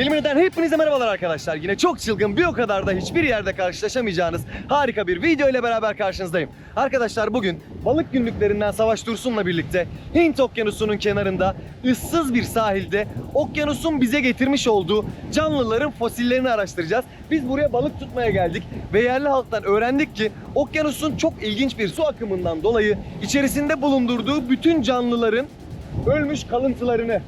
Dilimir'den hepinize merhabalar arkadaşlar. Yine çok çılgın bir o kadar da hiçbir yerde karşılaşamayacağınız harika bir video ile beraber karşınızdayım. Arkadaşlar bugün balık günlüklerinden Savaş Dursun'la birlikte Hint Okyanusu'nun kenarında ıssız bir sahilde okyanusun bize getirmiş olduğu canlıların fosillerini araştıracağız. Biz buraya balık tutmaya geldik ve yerli halktan öğrendik ki okyanusun çok ilginç bir su akımından dolayı içerisinde bulundurduğu bütün canlıların ölmüş kalıntılarını,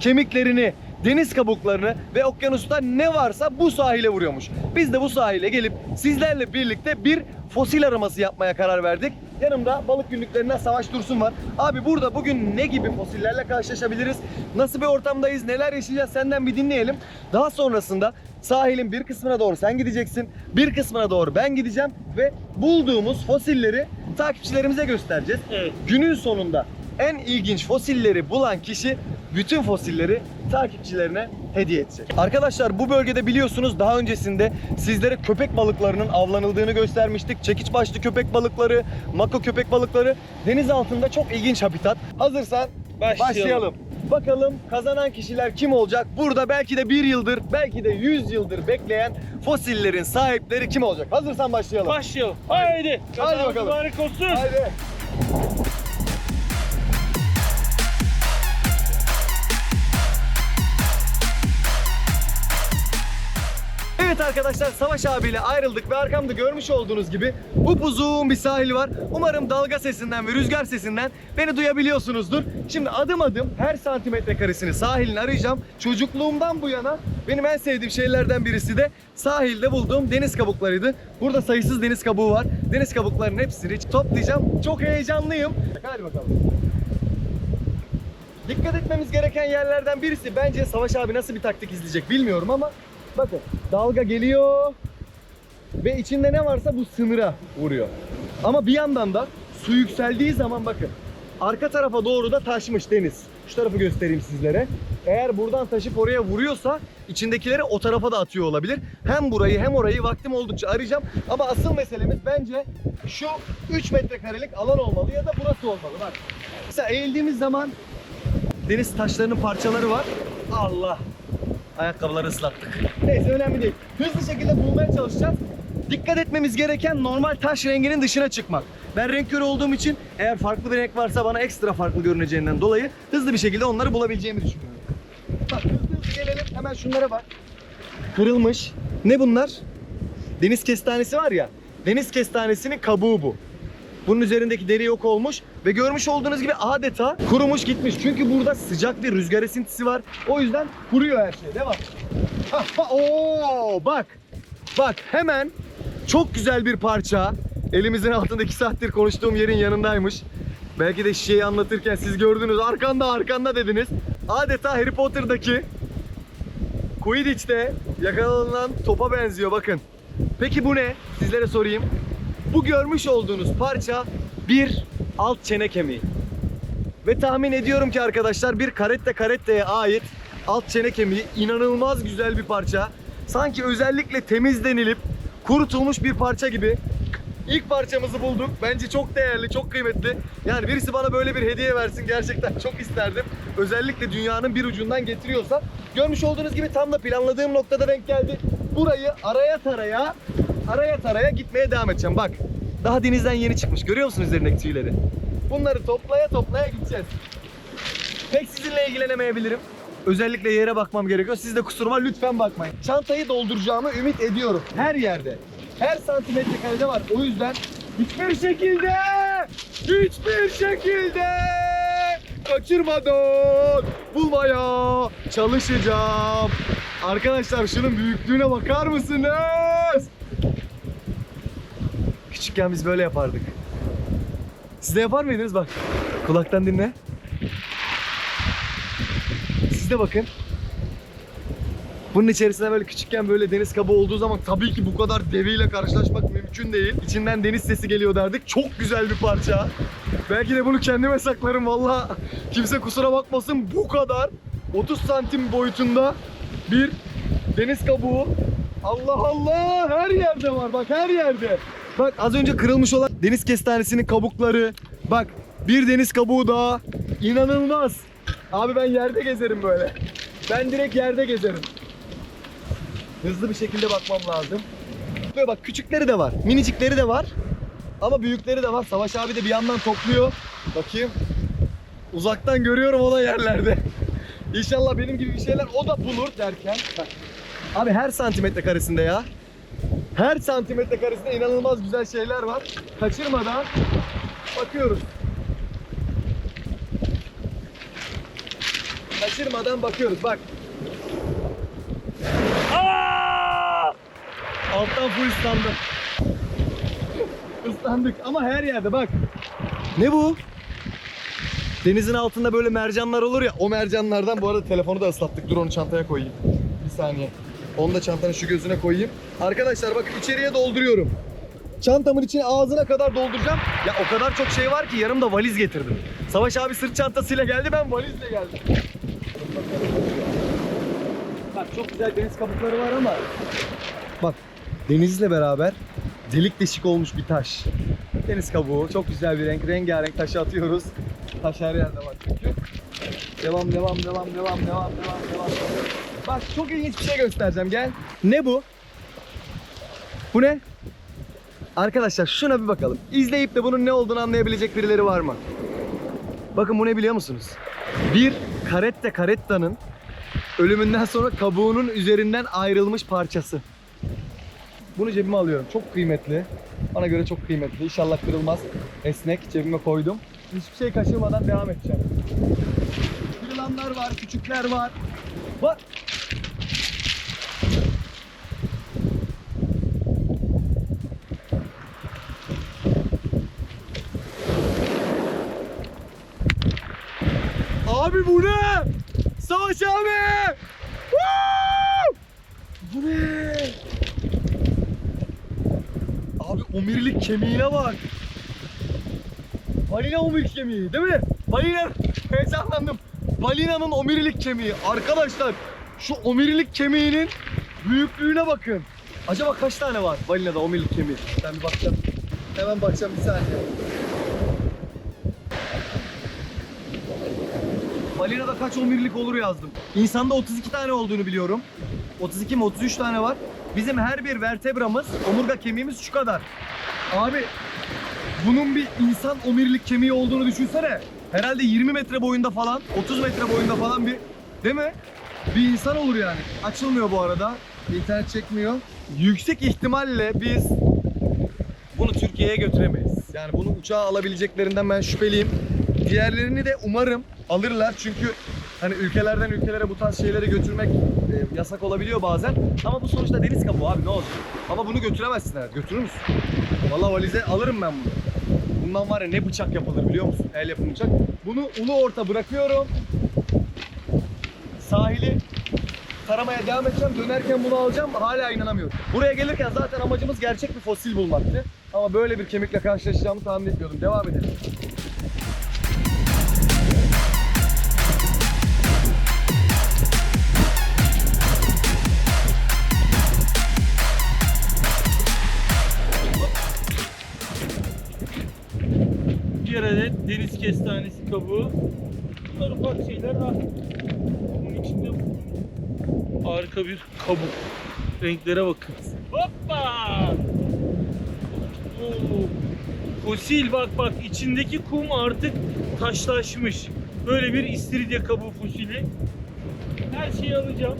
kemiklerini, deniz kabuklarını ve okyanusta ne varsa bu sahile vuruyormuş. Biz de bu sahile gelip sizlerle birlikte bir fosil araması yapmaya karar verdik. Yanımda balık günlüklerinden Savaş Dursun var. Abi burada bugün ne gibi fosillerle karşılaşabiliriz? Nasıl bir ortamdayız? Neler yaşayacağız? Senden bir dinleyelim. Daha sonrasında sahilin bir kısmına doğru sen gideceksin. Bir kısmına doğru ben gideceğim ve bulduğumuz fosilleri takipçilerimize göstereceğiz. Evet. Günün sonunda en ilginç fosilleri bulan kişi bütün fosilleri takipçilerine hediye edecek. Arkadaşlar bu bölgede biliyorsunuz daha öncesinde sizlere köpek balıklarının avlanıldığını göstermiştik. Çekiç başlı köpek balıkları, mako köpek balıkları deniz altında çok ilginç habitat. Hazırsan başlayalım. Başlayalım. Bakalım kazanan kişiler kim olacak? Burada belki de bir yıldır, belki de 100 yıldır bekleyen fosillerin sahipleri kim olacak? Hazırsan başlayalım. Başlayalım. Haydi. Haydi Kazan bakalım. mübarek olsun. Haydi. Evet arkadaşlar Savaş abiyle ayrıldık ve arkamda görmüş olduğunuz gibi upuzun bir sahil var. Umarım dalga sesinden ve rüzgar sesinden beni duyabiliyorsunuzdur. Şimdi adım adım her santimetre karesini sahilin arayacağım. Çocukluğumdan bu yana benim en sevdiğim şeylerden birisi de sahilde bulduğum deniz kabuklarıydı. Burada sayısız deniz kabuğu var. Deniz kabuklarının hepsini toplayacağım. Çok heyecanlıyım. Hadi bakalım. Dikkat etmemiz gereken yerlerden birisi bence Savaş abi nasıl bir taktik izleyecek bilmiyorum ama bakın dalga geliyor ve içinde ne varsa bu sınıra vuruyor. Ama bir yandan da su yükseldiği zaman bakın arka tarafa doğru da taşmış deniz. Şu tarafı göstereyim sizlere. Eğer buradan taşıp oraya vuruyorsa içindekileri o tarafa da atıyor olabilir. Hem burayı hem orayı vaktim oldukça arayacağım. Ama asıl meselemiz bence şu 3 metrekarelik alan olmalı ya da burası olmalı. Bak. Mesela eğildiğimiz zaman deniz taşlarının parçaları var. Allah. Ayakkabıları ıslattık. Neyse önemli değil. Hızlı şekilde bulmaya çalışacağız. Dikkat etmemiz gereken normal taş renginin dışına çıkmak. Ben renk körü olduğum için eğer farklı bir renk varsa bana ekstra farklı görüneceğinden dolayı hızlı bir şekilde onları bulabileceğimi düşünüyorum. Bak hızlı hızlı gelelim hemen şunlara bak. Kırılmış. Ne bunlar? Deniz kestanesi var ya. Deniz kestanesinin kabuğu bu. Bunun üzerindeki deri yok olmuş ve görmüş olduğunuz gibi adeta kurumuş gitmiş. Çünkü burada sıcak bir rüzgar esintisi var. O yüzden kuruyor her şey. Devam. Oo, bak. Bak hemen çok güzel bir parça. Elimizin altında 2 saattir konuştuğum yerin yanındaymış. Belki de şişeyi anlatırken siz gördünüz. Arkanda arkanda dediniz. Adeta Harry Potter'daki Quidditch'te yakalanan topa benziyor bakın. Peki bu ne? Sizlere sorayım. Bu görmüş olduğunuz parça bir alt çene kemiği. Ve tahmin ediyorum ki arkadaşlar bir karette karetteye ait alt çene kemiği inanılmaz güzel bir parça. Sanki özellikle temizlenilip kurutulmuş bir parça gibi. İlk parçamızı bulduk. Bence çok değerli, çok kıymetli. Yani birisi bana böyle bir hediye versin gerçekten çok isterdim. Özellikle dünyanın bir ucundan getiriyorsa. Görmüş olduğunuz gibi tam da planladığım noktada denk geldi. Burayı araya taraya, araya taraya gitmeye devam edeceğim. Bak, daha denizden yeni çıkmış. Görüyor musun üzerindeki tüyleri? Bunları toplaya toplaya gideceğiz. Pek sizinle ilgilenemeyebilirim. Özellikle yere bakmam gerekiyor. Siz de kusuruma lütfen bakmayın. Çantayı dolduracağımı ümit ediyorum. Her yerde. Her santimetre karede var. O yüzden hiçbir şekilde hiçbir şekilde kaçırmadan bulmaya çalışacağım. Arkadaşlar şunun büyüklüğüne bakar mısınız? Küçükken biz böyle yapardık. Siz de yapar mıydınız? Bak kulaktan dinle. Siz de bakın. Bunun içerisinde böyle küçükken böyle deniz kabuğu olduğu zaman tabii ki bu kadar deviyle karşılaşmak mümkün değil. İçinden deniz sesi geliyor derdik. Çok güzel bir parça. Belki de bunu kendime saklarım valla. Kimse kusura bakmasın bu kadar 30 santim boyutunda bir deniz kabuğu. Allah Allah her yerde var bak her yerde. Bak az önce kırılmış olan deniz kestanesinin kabukları. Bak bir deniz kabuğu daha. İnanılmaz. Abi ben yerde gezerim böyle. Ben direkt yerde gezerim. Hızlı bir şekilde bakmam lazım. Böyle bak küçükleri de var. Minicikleri de var. Ama büyükleri de var. Savaş abi de bir yandan topluyor. Bakayım. Uzaktan görüyorum o da yerlerde. İnşallah benim gibi bir şeyler o da bulur derken. Abi her santimetre karesinde ya. Her santimetre karesinde inanılmaz güzel şeyler var. Kaçırmadan bakıyoruz. Kaçırmadan bakıyoruz. Bak. Aa! Alttan full ıslandım. Islandık ama her yerde bak. Ne bu? Denizin altında böyle mercanlar olur ya. O mercanlardan bu arada telefonu da ıslattık. Dur onu çantaya koyayım. Bir saniye. Onu da çantanın şu gözüne koyayım. Arkadaşlar bakın içeriye dolduruyorum. Çantamın içine ağzına kadar dolduracağım. Ya o kadar çok şey var ki yanımda valiz getirdim. Savaş abi sırt çantasıyla geldi ben valizle geldim. Bak çok güzel deniz kabukları var ama bak denizle beraber delik deşik olmuş bir taş. Deniz kabuğu çok güzel bir renk. Rengarenk taşı atıyoruz. Taş her yerde var çünkü. Devam devam devam devam devam devam devam. Bak çok ilginç bir şey göstereceğim gel. Ne bu? Bu ne? Arkadaşlar şuna bir bakalım. İzleyip de bunun ne olduğunu anlayabilecek birileri var mı? Bakın bu ne biliyor musunuz? Bir karette karettanın ölümünden sonra kabuğunun üzerinden ayrılmış parçası. Bunu cebime alıyorum. Çok kıymetli. Bana göre çok kıymetli. İnşallah kırılmaz. Esnek cebime koydum. Hiçbir şey kaçırmadan devam edeceğim. Kırılanlar var, küçükler var. Bak. Abi bu ne? Savaş abi! Woo! Bu ne? Abi omurilik kemiğine bak. Balina omurilik kemiği değil mi? Balina heyecanlandım. Balinanın omurilik kemiği. Arkadaşlar şu omurilik kemiğinin büyüklüğüne bakın. Acaba kaç tane var balinada omurilik kemiği? Ben bir bakacağım. Hemen bakacağım bir saniye. Balinada kaç omurilik olur yazdım. İnsanda 32 tane olduğunu biliyorum. 32 mi 33 tane var. Bizim her bir vertebramız, omurga kemiğimiz şu kadar. Abi bunun bir insan omurilik kemiği olduğunu düşünsene. Herhalde 20 metre boyunda falan, 30 metre boyunda falan bir değil mi? Bir insan olur yani. Açılmıyor bu arada. İnternet çekmiyor. Yüksek ihtimalle biz bunu Türkiye'ye götüremeyiz. Yani bunu uçağa alabileceklerinden ben şüpheliyim. Diğerlerini de umarım alırlar çünkü hani ülkelerden ülkelere bu tarz şeyleri götürmek e, yasak olabiliyor bazen. Ama bu sonuçta deniz kabuğu abi ne olacak? Ama bunu götüremezsin herhalde. Götürür müsün? Vallahi valize alırım ben bunu. Bundan var ya ne bıçak yapılır biliyor musun? El yapımı bıçak. Bunu ulu orta bırakıyorum. Sahili taramaya devam edeceğim. Dönerken bunu alacağım. Hala inanamıyorum. Buraya gelirken zaten amacımız gerçek bir fosil bulmaktı. Ama böyle bir kemikle karşılaşacağımı tahmin etmiyordum. Devam edelim. Bir adet deniz kestanesi kabuğu. Bunlar ufak şeyler var. Bunun içinde harika bir kabuk. Renklere bakın. Hoppa! Oo. Fosil bak bak içindeki kum artık taşlaşmış. Böyle bir istiridye kabuğu fosili. Her şeyi alacağım.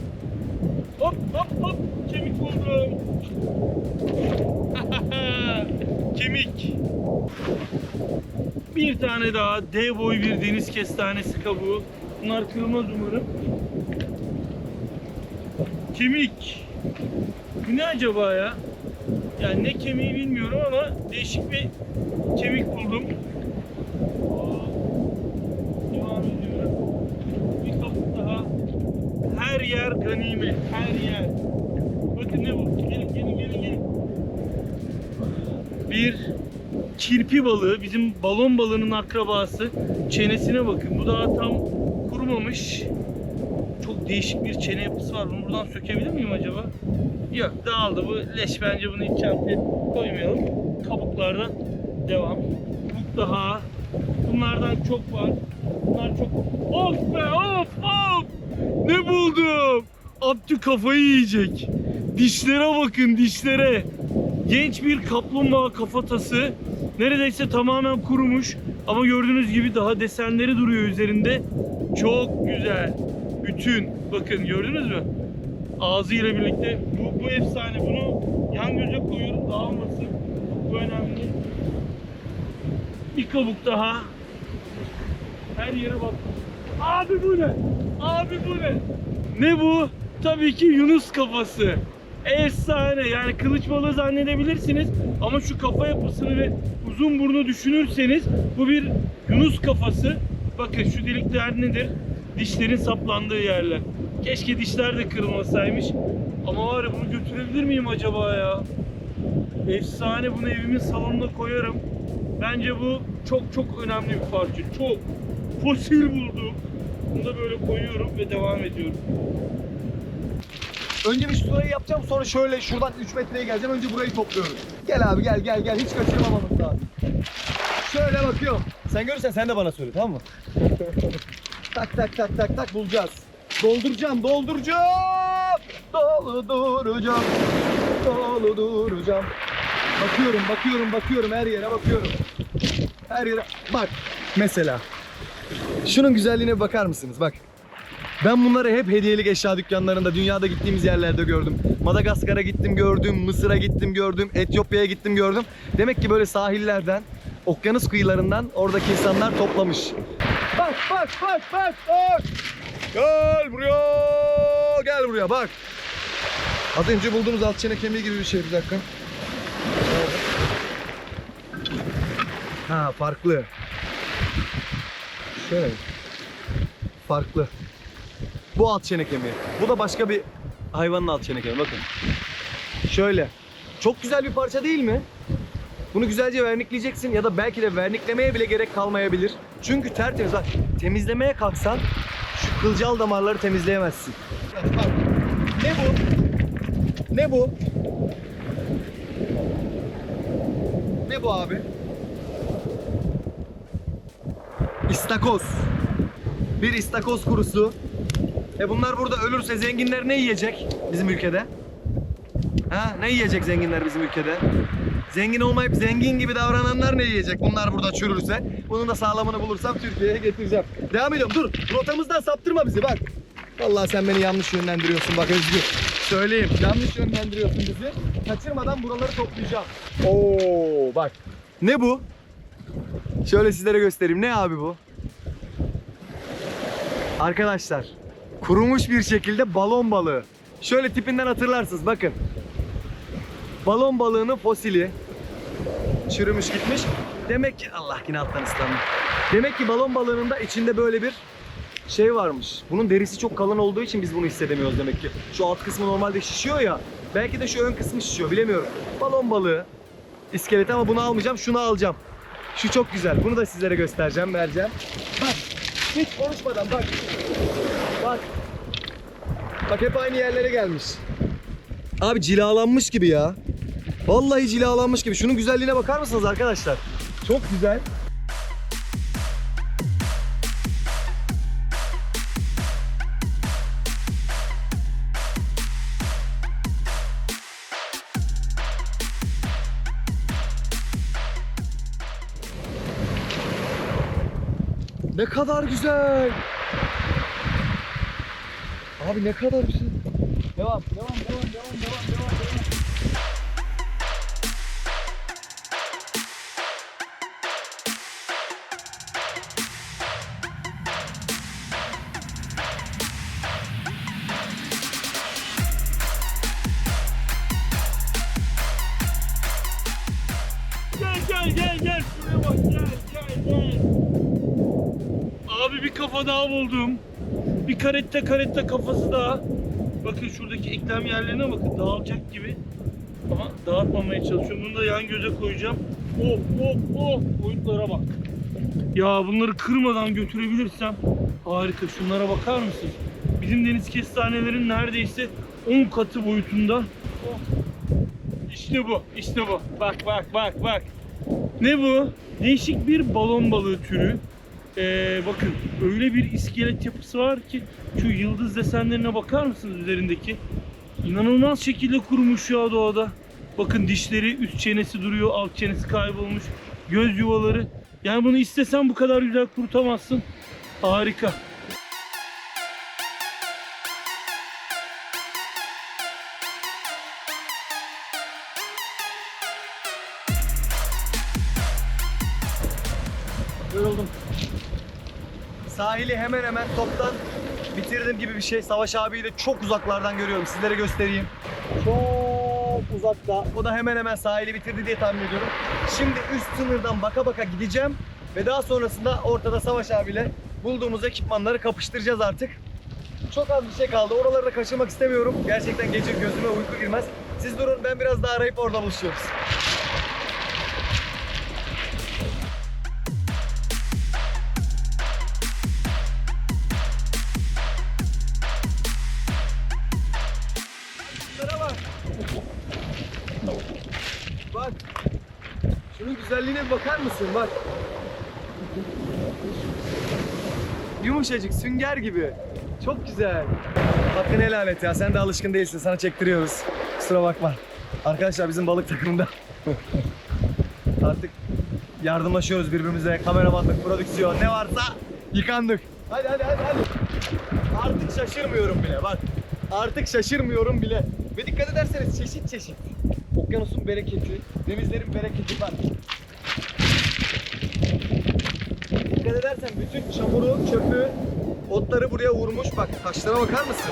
Hop hop hop kemik buldum. Kemik. Bir tane daha dev boy bir deniz kestanesi kabuğu. Bunlar kırılmaz umarım. Kemik. Bu ne acaba ya? Yani ne kemiği bilmiyorum ama değişik bir kemik buldum. Devam ediyorum. Bir kabuk daha. Her yer ganimet. Her yer. Bakın ne bu? Gelin gelin gelin gelin. Bir kirpi balığı, bizim balon balığının akrabası. Çenesine bakın. Bu daha tam kurumamış. Çok değişik bir çene yapısı var. Bunu buradan sökebilir miyim acaba? Yok dağıldı bu leş bence bunu hiç çantaya koymayalım. Kabuklardan devam. Kabuk daha. Bunlardan çok var. Bunlar çok... Of be of of! Ne buldum? Abdü kafayı yiyecek. Dişlere bakın dişlere. Genç bir kaplumbağa kafatası. Neredeyse tamamen kurumuş. Ama gördüğünüz gibi daha desenleri duruyor üzerinde. Çok güzel. Bütün. Bakın gördünüz mü? Ağzıyla birlikte. Bu, bu efsane. Bunu yan göze koyuyorum dağılmasın. Bu önemli. Bir kabuk daha. Her yere bak. Abi bu ne? Abi bu ne? Ne bu? Tabii ki Yunus kafası. Efsane yani kılıç balığı zannedebilirsiniz ama şu kafa yapısını ve uzun burnu düşünürseniz bu bir Yunus kafası. Bakın şu delikler nedir? Dişlerin saplandığı yerler. Keşke dişler de kırılmasaymış. Ama var ya bunu götürebilir miyim acaba ya? Efsane bunu evimin salonuna koyarım. Bence bu çok çok önemli bir parça. Çok fosil buldum. Bunu da böyle koyuyorum ve devam ediyorum. Önce bir şurayı yapacağım sonra şöyle şuradan 3 metreye geleceğim. Önce burayı topluyorum. Gel abi gel gel gel. Hiç kaçırmamamız lazım. Şöyle bakıyorum. Sen görürsen sen de bana söyle tamam mı? tak tak tak tak tak bulacağız. Dolduracağım dolduracağım. Dolduracağım. Dolduracağım. Bakıyorum bakıyorum bakıyorum her yere bakıyorum. Her yere bak mesela. Şunun güzelliğine bakar mısınız? Bak. Ben bunları hep hediyelik eşya dükkanlarında, dünyada gittiğimiz yerlerde gördüm. Madagaskar'a gittim gördüm, Mısır'a gittim gördüm, Etiyopya'ya gittim gördüm. Demek ki böyle sahillerden, okyanus kıyılarından oradaki insanlar toplamış. Bak bak bak bak bak. Gel buraya, gel buraya bak. Az önce bulduğumuz alt çene kemiği gibi bir şey bir dakika. Ha farklı. Şöyle. Farklı. Bu alt çene kemiği. Bu da başka bir hayvanın alt çene kemiği. Bakın. Şöyle. Çok güzel bir parça değil mi? Bunu güzelce vernikleyeceksin ya da belki de verniklemeye bile gerek kalmayabilir. Çünkü tertemiz bak. Temizlemeye kalksan şu kılcal damarları temizleyemezsin. Ne bu? Ne bu? Ne bu abi? İstakoz. Bir istakoz kurusu. E bunlar burada ölürse zenginler ne yiyecek bizim ülkede? Ha ne yiyecek zenginler bizim ülkede? Zengin olmayıp zengin gibi davrananlar ne yiyecek? Bunlar burada çürürse. Bunun da sağlamını bulursam Türkiye'ye getireceğim. Devam ediyorum. Dur. Rotamızdan saptırma bizi bak. Vallahi sen beni yanlış yönlendiriyorsun bak Özgür. Söyleyeyim. Yanlış yönlendiriyorsun bizi. Kaçırmadan buraları toplayacağım. Oo bak. Ne bu? Şöyle sizlere göstereyim. Ne abi bu? Arkadaşlar kurumuş bir şekilde balon balığı. Şöyle tipinden hatırlarsınız bakın. Balon balığının fosili. Çürümüş gitmiş. Demek ki Allah yine alttan ıslandı. Demek ki balon balığının da içinde böyle bir şey varmış. Bunun derisi çok kalın olduğu için biz bunu hissedemiyoruz demek ki. Şu alt kısmı normalde şişiyor ya. Belki de şu ön kısmı şişiyor bilemiyorum. Balon balığı iskeleti ama bunu almayacağım şunu alacağım. Şu çok güzel. Bunu da sizlere göstereceğim, vereceğim. Bak. Hiç konuşmadan bak. Bak. Bak hep aynı yerlere gelmiş. Abi cilalanmış gibi ya. Vallahi cilalanmış gibi. Şunun güzelliğine bakar mısınız arkadaşlar? Çok güzel. Ne kadar güzel. Abi ne kadar güzel. Devam, devam, devam, devam, devam, devam, devam. Gel gel gel gel şuraya bak gel gel gel. Abi bir kafa daha buldum. Karette karette kafası daha. Bakın şuradaki eklem yerlerine bakın dağılacak gibi. Ama dağıtmamaya çalışıyorum. Bunu da yan göze koyacağım. Oh oh oh boyutlara bak. Ya bunları kırmadan götürebilirsem harika. Şunlara bakar mısınız? Bizim deniz kestanelerin neredeyse 10 katı boyutunda. Oh. İşte bu, işte bu. Bak bak bak bak. Ne bu? Değişik bir balon balığı türü. Ee, bakın öyle bir iskelet yapısı var ki şu yıldız desenlerine bakar mısınız üzerindeki? İnanılmaz şekilde kurumuş ya doğada. Bakın dişleri, üst çenesi duruyor, alt çenesi kaybolmuş. Göz yuvaları. Yani bunu istesen bu kadar güzel kurutamazsın. Harika. Sahili hemen hemen toptan bitirdim gibi bir şey. Savaş abiyi de çok uzaklardan görüyorum. Sizlere göstereyim. Çok uzakta. O da hemen hemen sahili bitirdi diye tahmin ediyorum. Şimdi üst sınırdan baka baka gideceğim. Ve daha sonrasında ortada Savaş abiyle bulduğumuz ekipmanları kapıştıracağız artık. Çok az bir şey kaldı. Oraları da kaçırmak istemiyorum. Gerçekten gece gözüme uyku girmez. Siz durun ben biraz daha arayıp orada buluşuyoruz. Güzelliğine bakar mısın? Bak. Yumuşacık, sünger gibi. Çok güzel. Hakkını helal et ya. Sen de alışkın değilsin. Sana çektiriyoruz. Kusura bakma. Arkadaşlar bizim balık takımında. Artık yardımlaşıyoruz birbirimize. Kameramanlık, prodüksiyon ne varsa yıkandık. Hadi hadi hadi hadi. Artık şaşırmıyorum bile bak. Artık şaşırmıyorum bile. Ve dikkat ederseniz çeşit çeşit. Okyanusun bereketi, denizlerin bereketi var. Dikkat edersen bütün çamuru, çöpü, otları buraya vurmuş. Bak taşlara bakar mısın?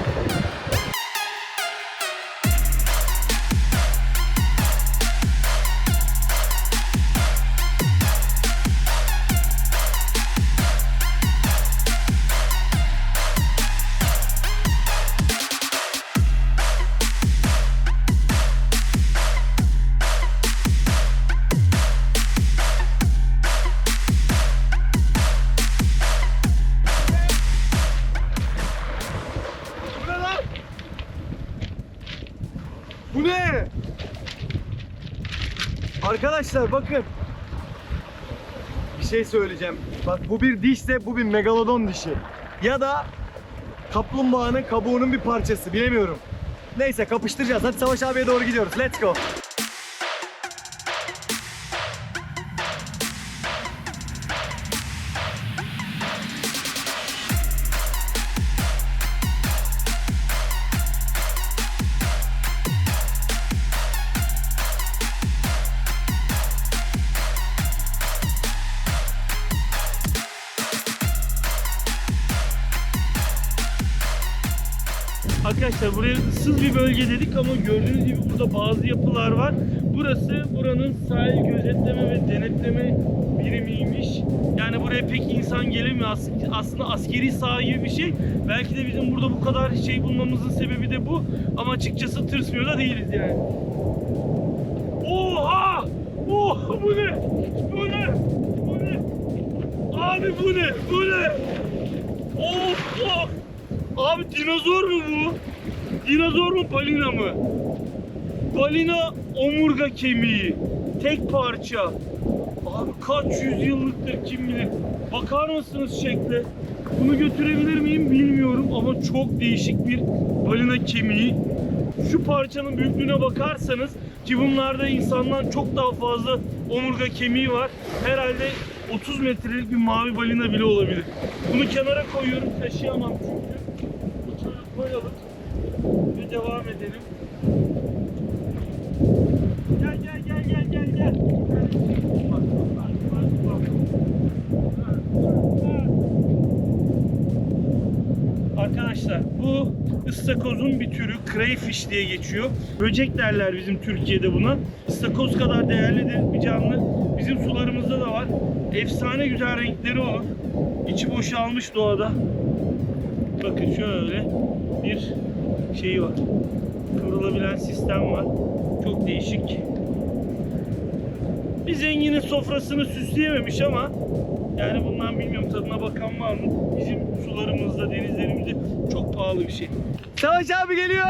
Arkadaşlar bakın. Bir şey söyleyeceğim. Bak bu bir dişse bu bir megalodon dişi. Ya da kaplumbağanın kabuğunun bir parçası bilemiyorum. Neyse kapıştıracağız. Hadi Savaş abiye doğru gidiyoruz. Let's go. Arkadaşlar buraya ıssız bir bölge dedik ama gördüğünüz gibi burada bazı yapılar var. Burası buranın sahil gözetleme ve denetleme birimiymiş. Yani buraya pek insan gelemiyor. As- Aslında askeri saha gibi bir şey. Belki de bizim burada bu kadar şey bulmamızın sebebi de bu. Ama açıkçası tırsmıyor da değiliz yani. Oha! Oh bu ne? Bu ne? Bu ne? Abi bu ne? Bu ne? Of of! Abi dinozor mu bu? Dinozor mu balina mı? Balina omurga kemiği. Tek parça. Abi kaç yüzyıllıktır kim bilir. Bakar mısınız şekle? Bunu götürebilir miyim bilmiyorum ama çok değişik bir balina kemiği. Şu parçanın büyüklüğüne bakarsanız ki bunlarda insandan çok daha fazla omurga kemiği var. Herhalde 30 metrelik bir mavi balina bile olabilir. Bunu kenara koyuyorum taşıyamam çünkü. Koyalım ve devam edelim. Gel gel gel gel gel gel. Arkadaşlar bu ıstakozun bir türü crayfish diye geçiyor. Böcek derler bizim Türkiye'de buna. Istakoz kadar değerli de bir canlı bizim sularımızda da var. Efsane güzel renkleri olur. İçi boşalmış doğada. Bakın şöyle bir şeyi var. Kıvrılabilen sistem var. Çok değişik. Bir zenginin sofrasını süsleyememiş ama yani bundan bilmiyorum tadına bakan var mı? Bizim sularımızda, denizlerimizde çok pahalı bir şey. Savaş abi geliyor.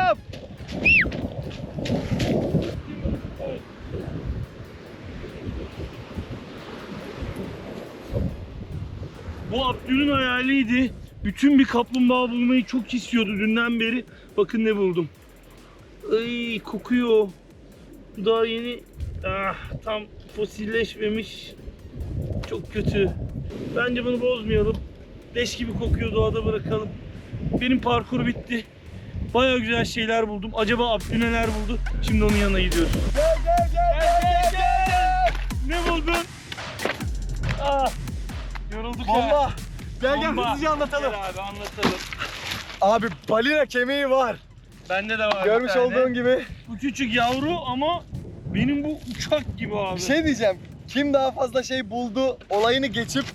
Bu Abdül'ün hayaliydi. Bütün bir kaplumbağa bulmayı çok istiyordu dünden beri. Bakın ne buldum. Ay kokuyor. Bu daha yeni ah, tam fosilleşmemiş. Çok kötü. Bence bunu bozmayalım. Leş gibi kokuyor doğada bırakalım. Benim parkur bitti. Baya güzel şeyler buldum. Acaba Abdü neler buldu? Şimdi onun yanına gidiyoruz. Gel gel gel gel gel gel. Ne buldun? Ah, yorulduk ya. Gel gel Bomba. hızlıca anlatalım. Gel abi anlatalım. Abi balina kemiği var. Bende de var bir Görmüş tane. olduğun gibi. Bu küçük yavru ama benim bu uçak gibi abi. Bir şey diyeceğim. Kim daha fazla şey buldu olayını geçip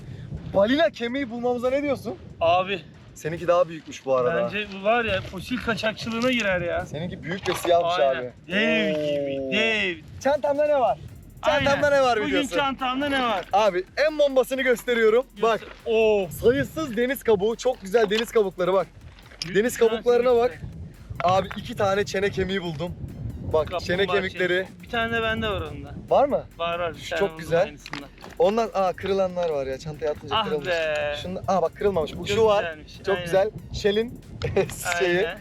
balina kemiği bulmamıza ne diyorsun? Abi Seninki daha büyükmüş bu arada. bence bu var ya fosil kaçakçılığına girer ya. Seninki büyük ve siyahmış Aynen. abi. Dev Oo. gibi dev. Çantamda ne var? Çantamda ne var Bugün biliyorsun? çantamda ne var? Abi en bombasını gösteriyorum. Bak Oo. sayısız deniz kabuğu, çok güzel deniz kabukları bak. Deniz kabuklarına bak. Abi iki tane çene kemiği buldum. Bak Kaplumbağa çene kemikleri. Bir tane de bende var onda. Var mı? Var var. bir tane çok güzel. aynısından. Ondan aa kırılanlar var ya çantaya atınca Ah kırılmış. be. Şunda, aa bak kırılmamış. Bu Çok şu var. güzelmiş, Çok aynen. güzel. Shell'in şeyi. Aynen.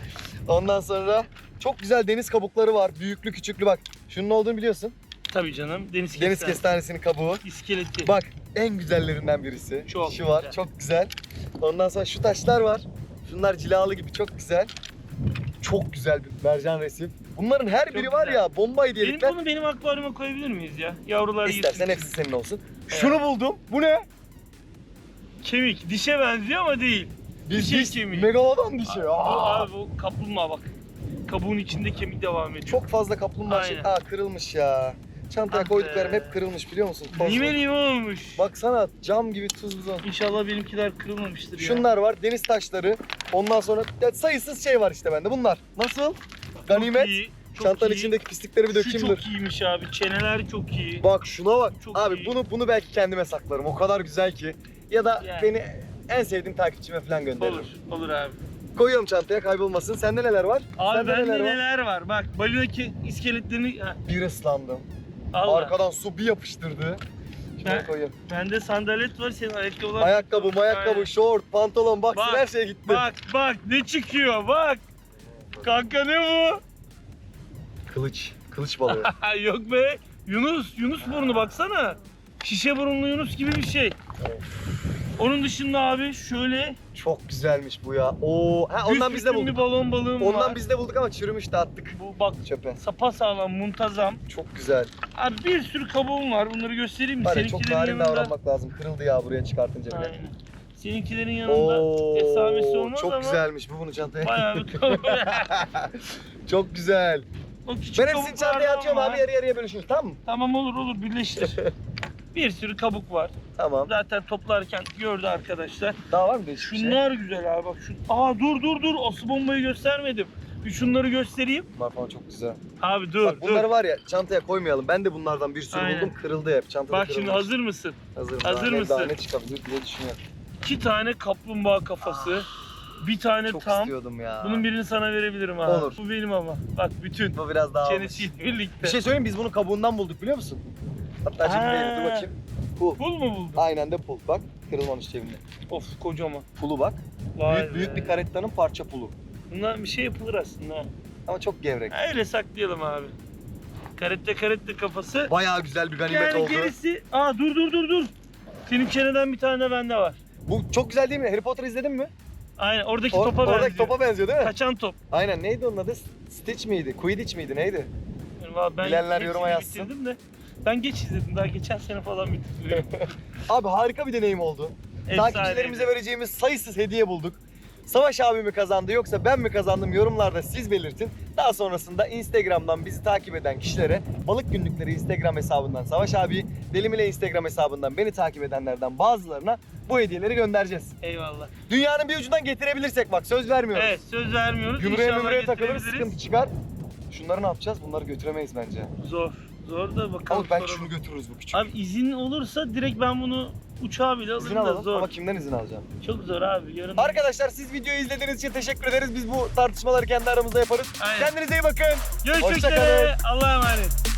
Ondan sonra çok güzel deniz kabukları var. Büyüklü küçüklü bak. Şunun ne olduğunu biliyorsun. Tabii canım. Deniz, Deniz kestanesi. kestanesinin kabuğu. İskeleti. Bak en güzellerinden birisi. Çok şu var. güzel. Çok güzel. Ondan sonra şu taşlar var. Şunlar cilalı gibi çok güzel. Çok güzel bir mercan resif. Bunların her Çok biri var güzel. ya bombayı Benim diyelikler. bunu benim akvaryuma koyabilir miyiz ya? Yavrular İstersen yesin. hepsi senin olsun. Şunu buldum. Bu ne? Kemik. Dişe benziyor ama değil. Bir Dişi diş, kemiği. Megalodon dişi. Bu Aa! abi bu kaplumbağa bak. Kabuğun içinde kemik devam ediyor. Çok fazla kaplumbağa şey. Aynen. Aa kırılmış ya. Çantaya Ah koyduklarım hep kırılmış biliyor musun? Toz Lime var. lime olmuş. Baksana cam gibi tuz buzon. İnşallah benimkiler kırılmamıştır ya. Şunlar var deniz taşları. Ondan sonra ya sayısız şey var işte bende. Bunlar. Nasıl? Çok Ganimet. iyi, çok Çantanın iyi. içindeki pislikleri bir Şu dökeyim dur. çok iyiymiş abi. Çeneler çok iyi. Bak şuna bak. Çok Abi iyi. bunu bunu belki kendime saklarım. O kadar güzel ki. Ya da Yani. beni en sevdiğim takipçime falan gönderirim. Olur. Olur abi. Koyuyorum çantaya kaybolmasın. Sende neler var? Abi Sende bende neler neler, var? var? Bak balina ki iskeletlerini ha, Bir ıslandım. Al. Arkadan su bir yapıştırdı. Şuraya Ben- koyayım. Bende sandalet var senin ayakkabılar. Ayakkabı, ayakkabı, Aynen. şort, pantolon, boxer Bak, her şey gitti. Bak bak ne çıkıyor bak. Kanka ne bu? Kılıç, kılıç balığı. Yok be. Yunus, Yunus burnu baksana. Şişe burunlu Yunus gibi bir şey. Onun dışında abi şöyle Çok güzelmiş bu ya. Oo, ha, ondan biz de büsbütün bir bulduk. balon balığım Ondan var. biz de bulduk ama çürümüş de attık Bu bak çöpe. sapasağlam muntazam. Çok güzel. Abi bir sürü kabuğum var. Bunları göstereyim mi? Var ya çok narin yanında. davranmak lazım. Kırıldı ya buraya çıkartınca bile. Aynen. Seninkilerin yanında Oo, esamesi olmaz çok ama güzelmiş. Bu bunu çantaya. bayağı bir kabuk. çok güzel. o küçük Ben hepsini kabuklardan çantaya atıyorum var. abi yarı yarıya bölüşürüz tamam mı? Tamam olur olur birleştir. bir sürü kabuk var. Tamam. Zaten toplarken gördü arkadaşlar. Daha var mı değişik bir şey? Şunlar güzel abi bak. Şu... Aa dur dur dur. Asıl bombayı göstermedim. Bir şunları göstereyim. Bunlar falan çok güzel. Abi dur Bak dur. bunları var ya çantaya koymayalım. Ben de bunlardan bir sürü Aynen. buldum. Kırıldı hep. Çantada Bak şimdi hazır mısın? Hazırım. hazır daha Ne, mısın? daha ne çıkabilir diye düşünüyorum. İki tane kaplumbağa kafası. Bir tane Çok tam. istiyordum ya. Bunun birini sana verebilirim abi. Olur. Bu benim ama. Bak bütün. Bu biraz daha almış. Çenesiyle birlikte. Bir şey söyleyeyim mi? biz bunu kabuğundan bulduk biliyor musun? Hatta cebimde dur Ha. bakayım. Pul. Pul mu buldun? Aynen de pul. Bak kırılmamış cebimde. Of kocaman. Pulu bak. Vay büyük be. büyük bir karettanın parça pulu. Bundan bir şey yapılır aslında. Ama çok gevrek. Öyle saklayalım abi. Karette karette kafası. Bayağı güzel bir ganimet Yani oldu. gerisi... Aa dur dur dur dur. Senin çeneden bir tane de bende var. Bu çok güzel değil mi? Harry Potter izledin mi? Aynen oradaki Or- topa oradaki benziyor. topa benziyor değil mi? Kaçan top. Aynen neydi onun adı? Stitch miydi? Quidditch miydi? Neydi? Yani valla ben Bilenler yoruma yazsın. bitirdim de. Ben geç izledim daha geçen sene falan bitirdim. Abi harika bir deneyim oldu. Takipçilerimize vereceğimiz sayısız hediye bulduk. Savaş abi mi kazandı yoksa ben mi kazandım yorumlarda siz belirtin. Daha sonrasında Instagram'dan bizi takip eden kişilere balık günlükleri Instagram hesabından Savaş abi, Delimile Instagram hesabından beni takip edenlerden bazılarına bu hediyeleri göndereceğiz. Eyvallah. Dünyanın bir ucundan getirebilirsek bak söz vermiyoruz. Evet söz vermiyoruz. Gümrüğe İnşallah mümrüğe takılır getirebiliriz. sıkıntı çıkar. Şunları ne yapacağız? Bunları götüremeyiz bence. Zor. Zor da bakalım. Ama belki sonra şunu bak- götürürüz bu küçük. Abi izin olursa direkt ben bunu uçağa bile alırım izin da alalım zor. ama kimden izin alacağım? Çok zor abi. Yarın Arkadaşlar siz videoyu izlediğiniz için teşekkür ederiz. Biz bu tartışmaları kendi aramızda yaparız. Aynen. Kendinize iyi bakın. Görüşmek Hoşça üzere. kalın. Allah'a emanet.